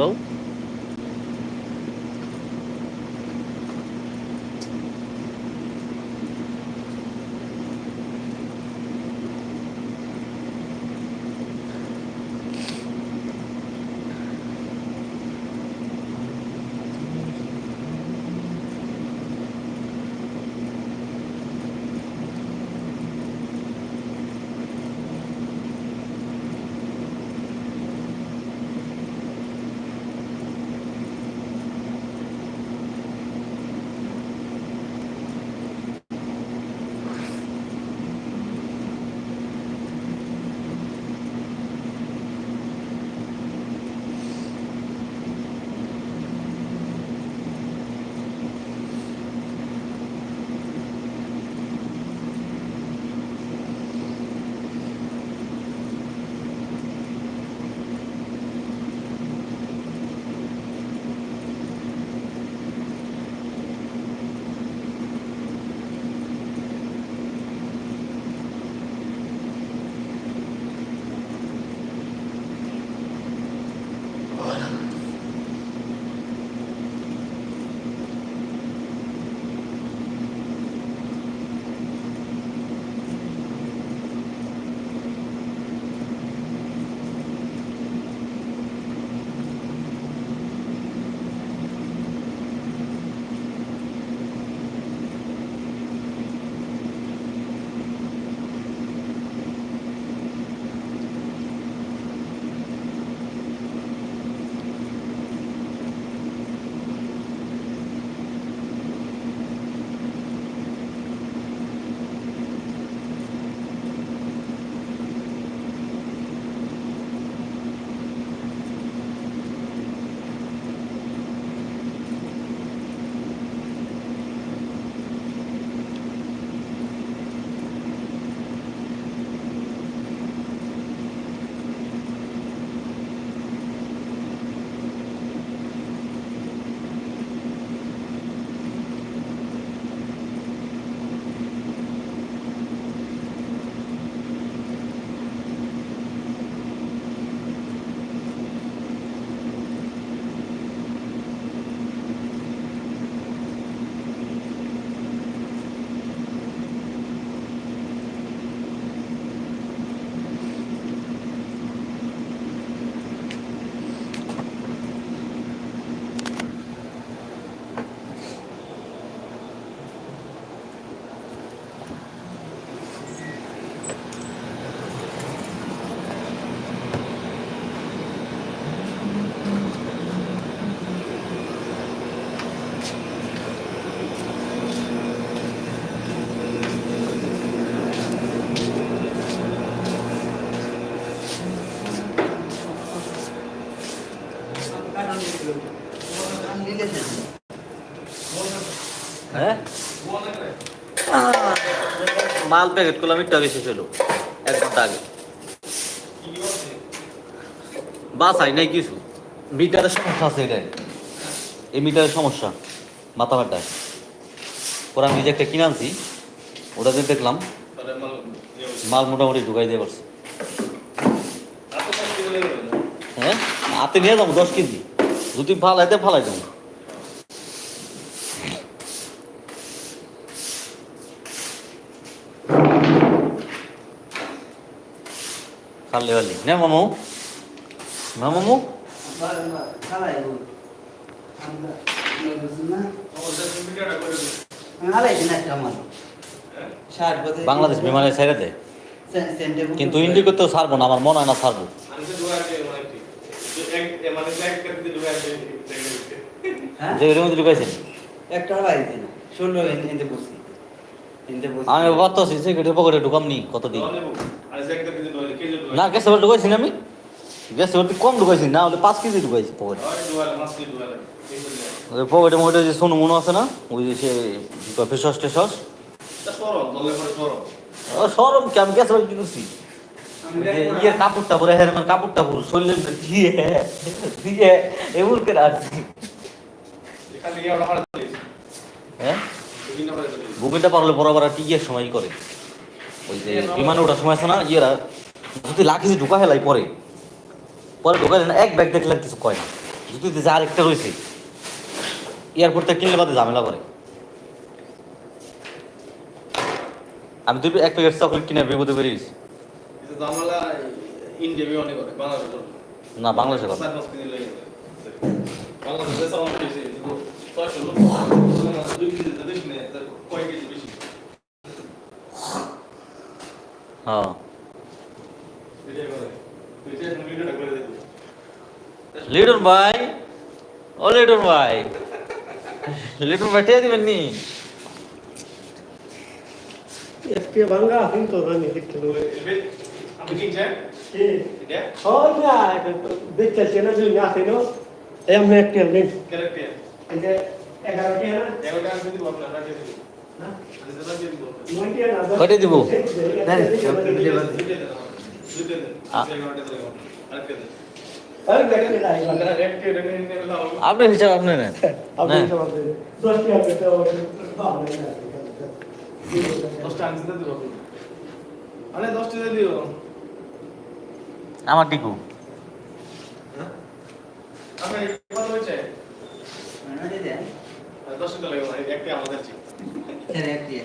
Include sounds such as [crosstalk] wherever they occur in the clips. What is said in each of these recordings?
কি মাল প্যাকেট করলাম, একটু আগে শেষ হলো এক ঘণ্টা আগে। বাসাই নাই কিছু। মিটারের সমস্যা আছে এটাই। এই মিটারের সমস্যা, মাথা ফাটায় পরে আমি নিজে একটা কিনে আনছি, ওটা দিয়ে দেখলাম, মাল মোটামুটি ঢুকাই দিয়ে পারছি। হ্যাঁ? হাতে নিয়ে যাব, দশ কেজি। যদি ফালাইতে ফালাই দেবো। খালি নে মামু না মামু বাংলাদেশ বিমানের ছেড়ে দেয় কিন্তু ইন্ডিকো তো ছাড়বো না আমার মনে হয় না ছাড়বো যে এর মধ্যে ঢুকাইছেন একটা ষোলো এনতে বসি এনতে বসি আমি ভাবতেছি সিগারেটের পকেটে ঢুকাম নি কত দিন না গ্যাসে ভরে ঢুকাইছি না আমি। গ্যাসে ভর্তি কম ঢুকাইছি না হলে পাঁচ কেজি ঢুকাইছি পকেটে ওই পকেটের মধ্যে যে সোনু মনো আছে না ওই যে সে ফেসস টেসস ও সরম কি? আমি গ্যাসে ভরে কি করছি যে ইয়ের কাপড়টা পরে হ্যাঁ কাপড়টা পুরো শরীরে দিয়ে দিয়ে এমন করে আসছি। হ্যাঁ? বুকেটা পারলে বরাবর টিকিয়ে সময় করে। ওই যে বিমানে ওঠার সময় আছে না ইয়েরা যদি লাখিছে ঢুকা হেলাই পরে। পরে ঢুকাইলে না এক ব্যাগ দেখলে কিছু কয় না। জুতিতে যে আরেকটা রয়েছে এয়ারপোর্ট থেকে কিনলে বাদে ঝামেলা করে। আমি দুই এক প্যাকেট চকলেট কিনে বিপদে বেরিয়েছি করে বাংলাদেশ করে না বাংলাদেশে কথা সাত মাস কিনে লই গেছে বাংলাদেশে সাউন্ড পেয়েছে কিন্তু ছয়শো লোক দুই কেজি দুই কিনে কয় কেজি বেশি হ্যাঁ ভিডিও করে ভিডিও ভিডিওটা করে দেখো লিটন ভাই ও লিটন ভাই লিটন ভাই টেয়া দিবেন নি একটি বাংলা কিন্তু জানি দেখতে আপনি কিনছেন কি এটা হয় আমি দিব। আপনার হিসাব আপনি নেন। দশটি দশটা দশটা আমার টিকু। হয়েছে? নয়টি দেন। লাগবে একটা আমাদের এর এক দিয়ে।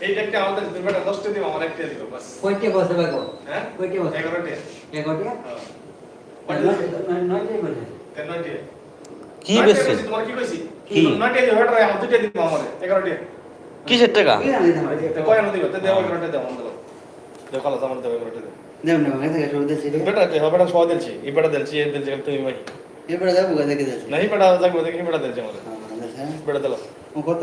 এইটা একটা আমাদের দুর্ঘটনা দশটা দিব আমার একটা দিব বাস। হ্যাঁ? কয়টা বসে? এগারোটা। তো কত?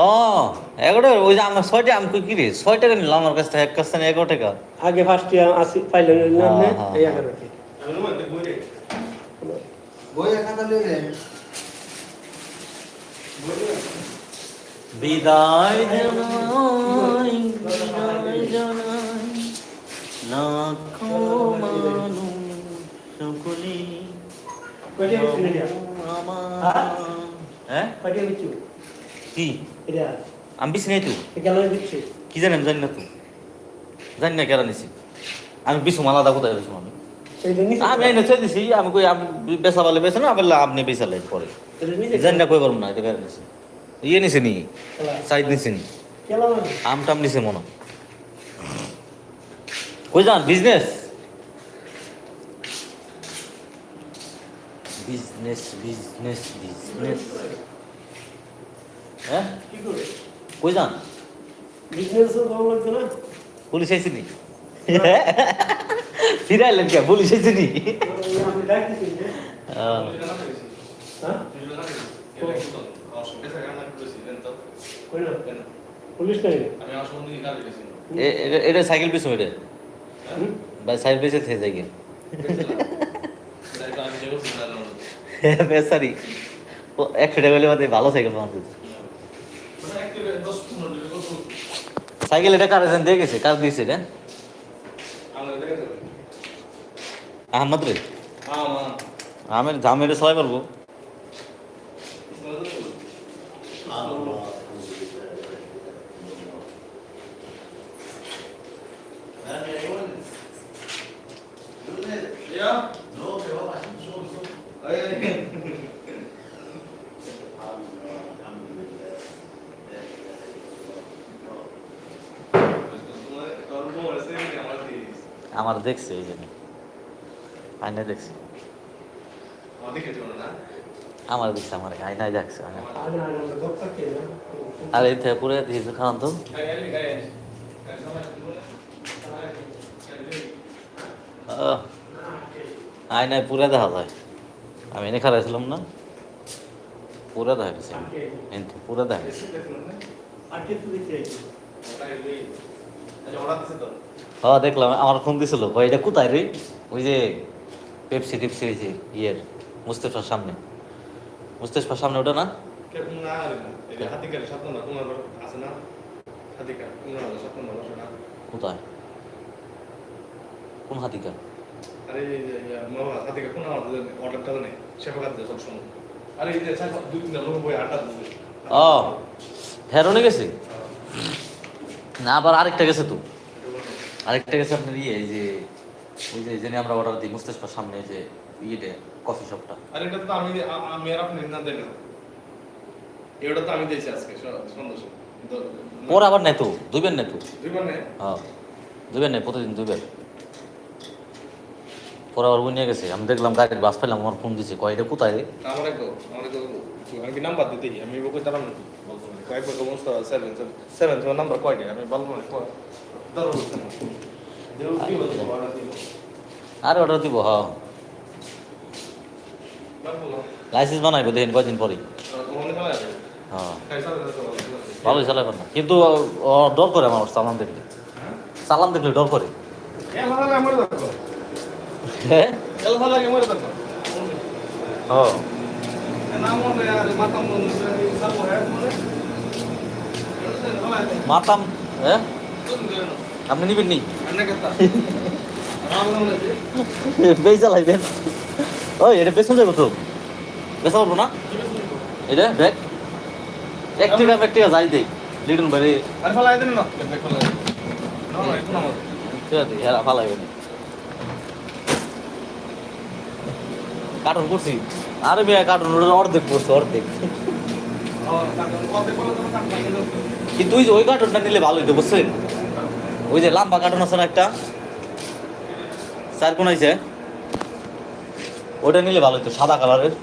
ও এগারো টাকা ওই যে আমার ছয় টাকা আমি কি রে ছয় টাকা নিলাম আমার কাছ থেকে এক কাছ থেকে এগারো টাকা। আগে ফার্স্ট আসি পাইলেন না হ্যাঁ, হ্যাঁ, এই বিদায় জানাই বিদায় জানাই লাখো মানুষ সকলে কয়টা বিচু এটা আমার হ্যাঁ? কয়টা বিচু কি? এটা আমি বিছি নাই তো কেন দিচ্ছি কি জানি আমি জানি না তো। জানি না কেন নিছি। আমি বিছু আলাদা কোথায় বিছু আমি? আমি এনে থৈ দিছি আমি কই আপনি বেচা পালে বেচেন আবার আপনি বেচালেন পরে। জানি না কই পারব না এটা কেন নিছি। ইয়ে নিছে নি? সাইড নিছে নি? আম টাম নিছে মনে। কই যান বিজনেস বিজনেস বিজনেস বিজনেস হ্যাঁ? কি করে? কই যান? বিজনেস ভালো লাগবে না? পুলিশ ফিরাইলেন কে? পুলিশ আইছে নি? আমি ডাকতেছি যে, আহ, হ্যাঁ? পুলিশ নাই এটা- এটা সাইকেল পিছু এটা? ভাই সাইকেল পিছে থেকে সাইকেল? শুনলাম বেসারি একশো টাকা হলে ভালো সাইকেল পাওয়া যাচ্ছে। মানে একটু দশ পনেরো দিন কত সাইকেল এটা কার এখানে দিয়ে গেছে? কার দিয়েছে এটা? আহমদ। রে আমের ধামের সবাই পারব আমার দেখছে এই জন্য। আয়নায় দেখছে। আমার দেখছে আমার আয়নায় দেখছে আর এই পুরো দিয়েছে খাওয়ান তো। আয়নায় পুরো দেখা যায়। আমি এনে খারাইছিলাম না। পুরো দেখা গেছে পুরো দেখা গেছে। হ্যাঁ দেখলাম আমার ফোন দিছিল ভাই এটা কোথায় রে? ওই যে পেপসি টিপসি হয়েছে ইয়ের মুস্তেফার সামনে। মুস্তেফার সামনে ওটা না? যে কোথায়? কোন হাতিকা আরে এই যে মামা হাতি কাট কোন অর্ডারটা নেই সেবা কাটতে সব সময় আরে এই যে দুই তিনটা বই আটা ও ফেরনে গেছে? না আবার আরেকটা গেছে তো। আরেকটা গেছে আপনার ইয়ে এই যে ওই যে জেনে আমরা অর্ডার দিই মুস্তাফার সামনে যে ইয়েটা কফি শপটা আরে এটা তো আমি আমি আর আপনি না দেন। এটা তো আমি দিয়েছি আজকে স- সন্দেশ দ- আবার নেই তো? দুইবার নেই তো? দুইবার নেই? হ্যাঁ। দুইবার নেই প্রতিদিন দুইবার। পরে আবার নিয়ে গেছে। আমি দেখলাম গাড়ির বাস পেলাম আমার ফোন দিছে কয় এটা কোথায় রে? আমার এক আমার এক আমি কি নাম্বার দিতে আমি বকই তারাম কয়েকবার সেভেন তোমার নাম্বার কয়টা আমি বলব আর অর্ডার দিব হ। লাইসেন্স বানাইবো দেখেন কয়দিন পরে। হ্যাঁ ভালোই চালাবে না কিন্তু ডর করে আমার চালান দেখলে। চালান দেখলে ডর করে। হ্যাঁ হ্যাঁ মাতাম হয় আপনি নিবেন নি? আছে [laughs] বেশ ওই এটা বেসন যাব তো। বেসা পারব না? এটা ব্যাগ এক টাকা এক টাকা যাই দেই লিটন লাগবে কার্টুন করছি। আরে মেয়ে কার্টুন অর্ধেক করছে অর্ধেক। কিন্তু ওই কার্টুনটা নিলে ভালো হইতো বুঝছেন? ওই যে লাম্বা কার্টুন আছে না একটা? স্যার কোন আছে ওটা নিলে ভালো হতো সাদা কালারের।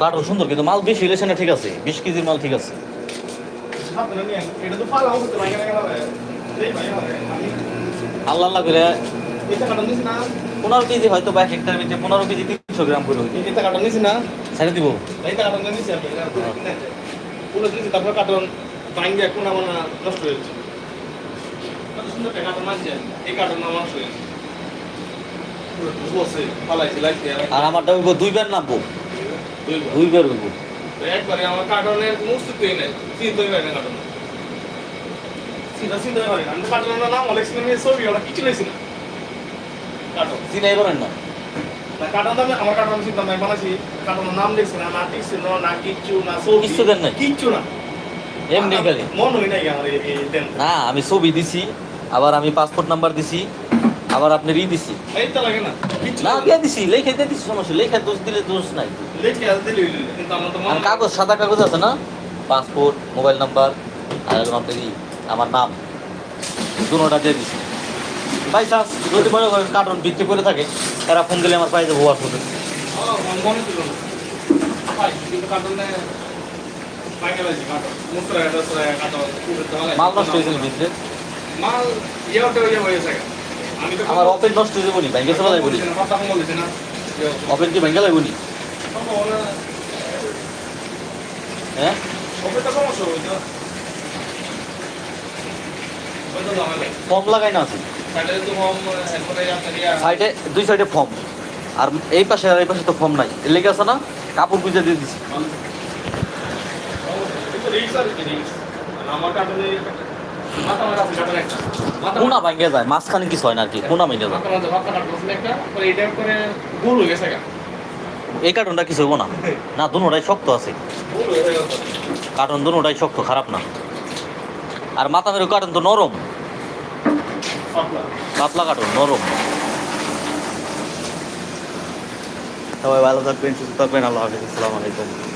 কার্টুন সুন্দর কিন্তু মাল বেশি হইলে সেটা ঠিক আছে বিশ কেজির মাল ঠিক আছে। আল্লাহ আল্লাহ করে পনেরো কেজি হয়তো বা এক হেক্টার ভিতরে পনেরো কেজি তিনশো গ্রাম করে হইতো। ছেড়ে দিব তারপর কার্টন ভাঙ্গে কোনা মানা নষ্ট হয়েছে কত সুন্দর একটা আছে এই আমার নষ্ট হয়েছে আর আমারটা হইব দুইবার নামবো। দুইবার? হইব একবারে আমার কার্টনের কোনো অস্তিত্বই নেই। চিন্তাই হয় না কার্টন চিন্তা হয় না। আমি কার্টনের নাম অনেক সিনেমা ছবি ওরা কিছু লেছি না। কার্টন চিনাই করেন না। দামে আমার কার্টন চিন্তা নাই বানাইছি কার্টনের নাম দেখছি না না টিকছি না না কিচ্ছু না কিচ্ছু দেন নাই? কিচ্ছু না। এমনি খালি। মন হই নাই আমার এই- এই দেন। না আমি ছবি দিছি আবার আমি পাসপোর্ট নাম্বার দিছি আবার আপনার ই দিছি। এই তো লাগে না না লাগে দিছি লেখে দিয়ে দিছি সমস্যা লেখা দোষ দিলে দোষ নাই। লিখে আর দিলে কিন্তু আমার তো কাগজ সাদা কাগজ আছে না? পাসপোর্ট মোবাইল নাম্বার আর আপনার ই আমার নাম। দুটোটা দিয়ে দিছি। বাই চান্স যদি মনে করেন কার্টুন বিক্রি করে থাকে এরা ফোন দিলে আমার পাই যাব পুরো তাহলে মাল নষ্ট হয়েছিল ভিতরে মাল ইয়া হয়েছে আমার ওপেন নষ্ট হয়ে যাব নি ব্যাংকে চলে যাব নি কথা কম বলছি না। ওপেন কি ব্যাংকে নি হ্যাঁ? ফর্ম লাগাই না আছে। সাইডে দুই সাইডে ফর্ম আর এই পাশে আর এই পাশে তো ফর্ম নাই। লেগে আছে না কাপড় গুজে দিয়ে দিছি। কোনা ভাঙ্গে যায় মাঝখানে কিছু হয় না আর কি কোনা ভেঙে যায়। এই কার্টনটা কিছু হব না। না দুটাই শক্ত আছে। কার্টন দুটাই শক্ত খারাপ না। আর মাথা মেরু কার্টন তো নরম। পাতলা কার্টন নরম। সবাই ভালো থাকবেন সুস্থ থাকবেন আল্লাহ হাফিজ আসসালামু আলাইকুম।